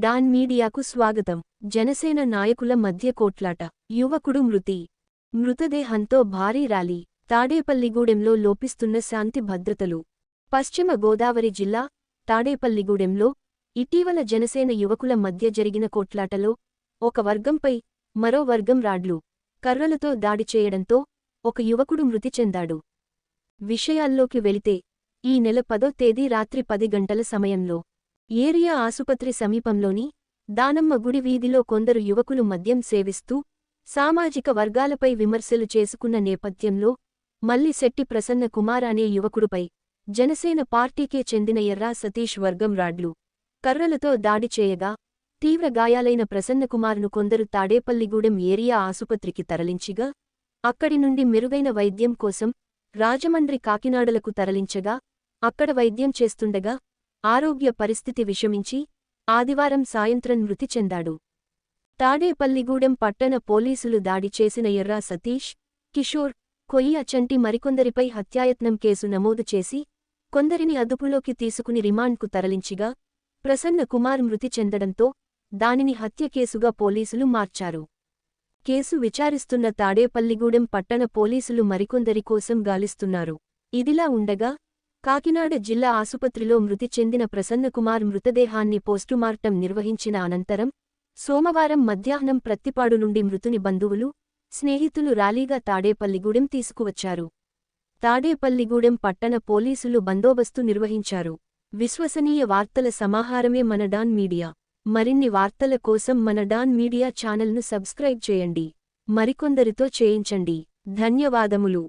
Don మీడియాకు స్వాగతం. జనసేన నాయకుల మధ్య కోట్లాట. యువకుడు మృతి. మృతదేహంతో భారీ ర్యాలీ. తాడేపల్లిగూడెంలో లోపిస్తున్న శాంతి భద్రతలు. పశ్చిమ గోదావరి జిల్లా తాడేపల్లిగూడెంలో ఇటీవల జనసేన యువకుల మధ్య జరిగిన కోట్లాటలో ఒక వర్గంపై మరో వర్గం రాడ్లు. కర్రలతో దాడి చేయడంతో ఒక యువకుడు మృతి చెందాడు. విషయాల్లోకి వెళితే ఈ నెల పదో తేదీ రాత్రి పది గంటల సమయంలో ఏరియా ఆసుపత్రి సమీపంలోని దానమ్మ గుడి వీధిలో కొందరు యువకులు మద్యం సేవిస్తూ సామాజిక వర్గాలపై విమర్శలు చేసుకున్న నేపథ్యంలో మల్లిశెట్టి ప్రసన్న కుమార్ అనే యువకుడిపై జనసేన పార్టీకే చెందిన ఎర్రా సతీష్ వర్గం రాడ్లు. కర్రలతో దాడి చేయగా తీవ్ర గాయాలైన ప్రసన్నకుమార్ను కొందరు తాడేపల్లిగూడెం ఏరియా ఆసుపత్రికి తరలించిగా అక్కడి నుండి మెరుగైన వైద్యం కోసం రాజమండ్రి కాకినాడలకు తరలించగా అక్కడ వైద్యం చేస్తుండగా ఆరోగ్య పరిస్థితి విషమించి ఆదివారం సాయంత్రం మృతి చెందాడు. తాడేపల్లిగూడెం పట్టణ పోలీసులు దాడి చేసిన ఎర్రా సతీష్ కిషోర్ కొయ్యి అచంటి మరికొందరిపై హత్యాయత్నం కేసు నమోదు చేసి కొందరిని అదుపులోకి తీసుకుని రిమాండ్కు తరలించిగా ప్రసన్న కుమార్ మృతి చెందడంతో దానిని హత్య కేసుగా పోలీసులు మార్చారు. కేసు విచారిస్తున్న తాడేపల్లిగూడెం పట్టణ పోలీసులు మరికొందరి కోసం గాలిస్తున్నారు. ఇదిలా ఉండగా కాకినాడ జిల్లా ఆసుపత్రిలో మృతి చెందిన ప్రసన్నకుమార్ మృతదేహాన్ని పోస్టుమార్టం నిర్వహించిన అనంతరం సోమవారం మధ్యాహ్నం ప్రత్తిపాడు నుండి మృతుని బంధువులు స్నేహితులు ర్యాలీగా తాడేపల్లిగూడెం తీసుకువచ్చారు. తాడేపల్లిగూడెం పట్టణ పోలీసులు బందోబస్తు నిర్వహించారు. విశ్వసనీయ వార్తల సమాహారమే మన డాన్ మీడియా. మరిన్ని వార్తల కోసం మన డాన్ మీడియా ఛానల్ను సబ్స్క్రైబ్ చేయండి. మరికొందరితో చేయించండి. ధన్యవాదములు.